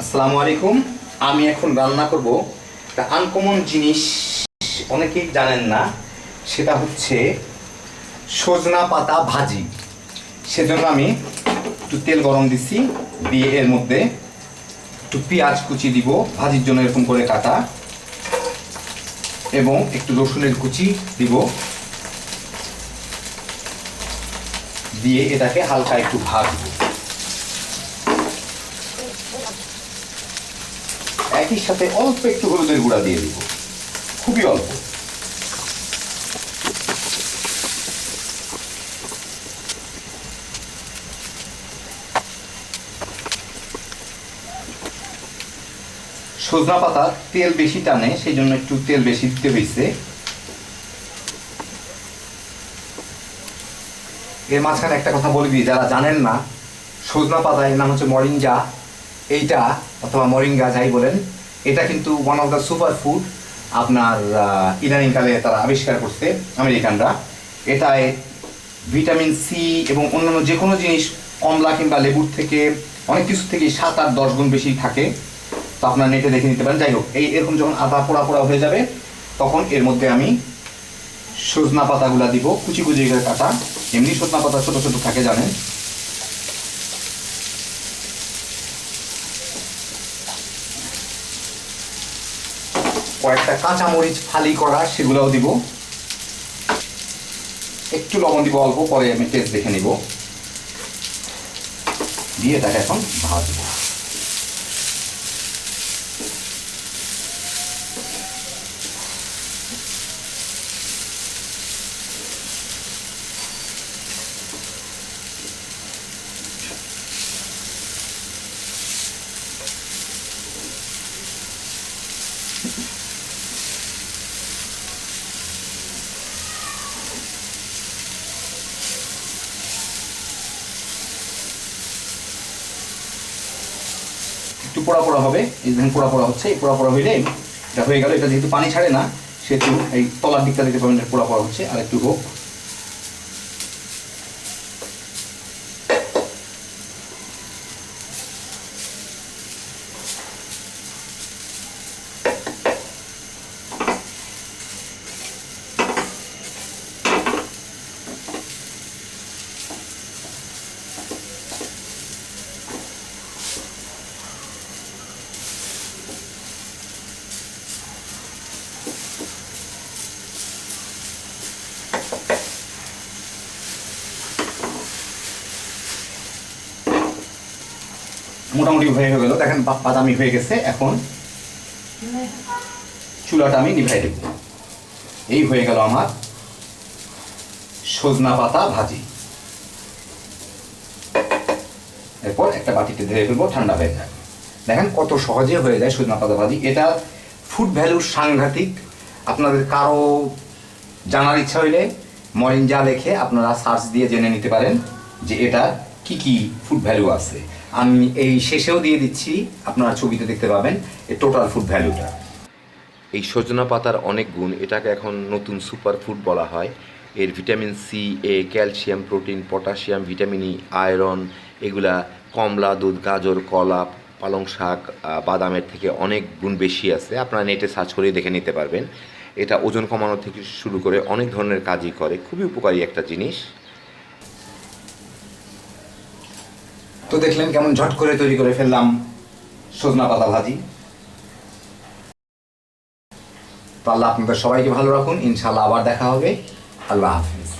আসসালামু আলাইকুম। আমি এখন রান্না করব একটা আনকমন জিনিস অনেকেই জানেন না, সেটা হচ্ছে সজনা পাতা ভাজি। সেজন্য আমি একটু তেল গরম দিচ্ছি দিয়ে এর মধ্যে একটু পেঁয়াজ কুচি দিব, ভাজির জন্য এরকম করে কাটা। এবং একটু রসুনের কুচি দিব। দিয়ে এটাকে হালকা একটু ভাজবো। একই সাথে অল্প একটু হলুদের গুঁড়া দিয়ে দিব। খুবই অল্প। সজনা পাতা তেল বেশি টানে সেই জন্য একটু তেল বেশি দিতে হয়েছে এর মাঝখানে একটা কথা বলে দিই, যারা জানেন না, সজনা পাতা এর নাম হচ্ছে মরিঞ্জা। এইটা অথবা মরিঙ্গা যাই বলেন এটা কিন্তু one of the super food আপনার ইদানিংকালে তারা আবিষ্কার করছে আমেরিকানরা। এটায় ভিটামিন সি এবং অন্যান্য যে কোনো জিনিস, কমলা কিংবা লেবুর থেকে, অনেক কিছু থেকে সাত আট দশ গুণ বেশি থাকে। তো আপনার নেটে দেখে নিতে পারেন। যাই হোক, এই এরকম যখন আদা পোড়া পোড়া হয়ে যাবে, তখন এর মধ্যে আমি সজনা পাতাগুলা দিব, কুচি কুচি করে কাটা। এমনি সজনা পাতা ছোটো ছোটো থাকে, জানেন? কয়েকটা কাঁচা মরিচ ফালি করা, সেগুলোও দিব। একটু লবণ দিব অল্প, পরে আমি টেস্ট দেখে নিব। দিয়ে তাকে এখন ভাজবো। একটু পোড়া পোড়া হবে, এই দেখেন পোড়া পোড়া হচ্ছে, এই পোড়া পোড়া হইলে এটা হয়ে গেল, এটা যেহেতু পানি ছাড়ে না, সেহেতু এই তলার দিকটা দেখতে পাবেন পোড়া পোড়া হচ্ছে আর একটু হোক। মোটামুটি হয়ে গেল। দেখেন বাদামি হয়ে গেছে। এখন চুলাটা আমি নিভাই দেব। এই হয়ে গেল আমার সজনা পাতা ভাজি। এরপর একটা বাটিতে ধরে ফেলব, ঠান্ডা হয়ে যায় দেখেন কত সহজে হয়ে যায় সজনা পাতা ভাজি। এটা ফুড ভ্যালু সাংঘাতিক। আপনাদের কারও জানার ইচ্ছা হইলে মরিঞ্জা লেখে আপনারা সার্চ দিয়ে জেনে নিতে পারেন যে এটা কি কি ফুড ভ্যালু আছে। আমি এই শেষেও দিয়ে দিচ্ছি, আপনারা ছবিতে দেখতে পাবেন এই টোটাল ফুড ভ্যালুটা এই সজনা পাতার অনেক গুণ, এটাকে এখন নতুন সুপার ফুড বলা হয়। এর vitamin C A calcium protein potassium vitamin E iron এগুলা কমলা, দুধ, গাজর, কলা, পালং শাক বাদামের থেকে অনেক গুণ বেশি আছে। আপনারা নেটে সার্চ করে দেখে নিতে পারবেন। এটা ওজন কমানো থেকে শুরু করে অনেক ধরনের কাজই করে। খুবই উপকারী একটা জিনিস। তো দেখলেন কেমন ঝট করে তৈরি করে ফেললাম সজনা পাতা ভাজি। তো আল্লাহ আপনাদের সবাইকে ভালো রাখুন ইনশাল্লাহ আবার দেখা হবে। আল্লাহ হাফিজ।